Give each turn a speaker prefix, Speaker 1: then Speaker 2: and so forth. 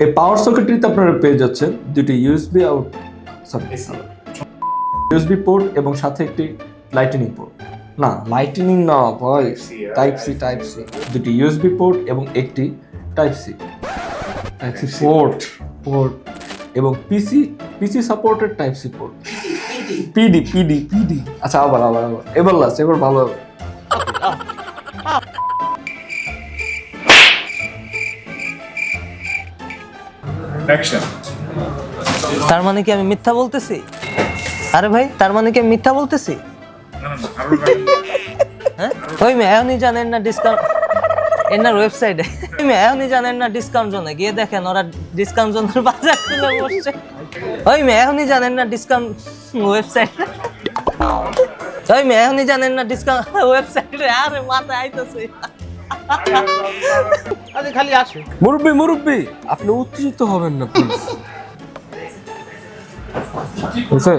Speaker 1: এই পাওয়ার সকেটটিতে আপনারা পেয়ে যাচ্ছেন দুটি ইউএসবি আউট ইউএসবি পোর্ট এবং সাথে একটি লাইটেনিং পোর্ট না লাইটেনিং না ভাই। টাইপ সি টাইপ সি দুটি ইউএসবি পোর্ট এবং একটি type C type C port port এবং PC PC supported type C port PD PD PD আচ্ছা আবার আবার আবার। এবার লাস্ট এবার ভালো হবে।
Speaker 2: অ্যাকশন
Speaker 3: তার মানে কি আমি মিথ্যা বলতেছি? আরে ভাই তার মানে কি আমি মিথ্যা বলতেছি? হ্যাঁ? ওই মেয়ে এখনই জানেন না ডিসকাউন্ট এনার ওয়েবসাইটে এখনই জানেন না ডিসকাউন্ট জোনে। গিয়ে দেখেন ওরা ডিসকাউন্ট জোনের বাজার খুলে বসছে। ওই মেয়ে এখনই জানেন না ডিসকাউন্ট ওয়েবসাইটে ওই মেয়ে এখনই জানেন না ডিসকাউন্ট ওয়েবসাইটে আরে মাথায় আইতেছে।
Speaker 4: আরে খালি আসে
Speaker 1: মুরব্বি মুরব্বি আপনি উত্তেজিত হবেন না প্লিজ বুঝছেন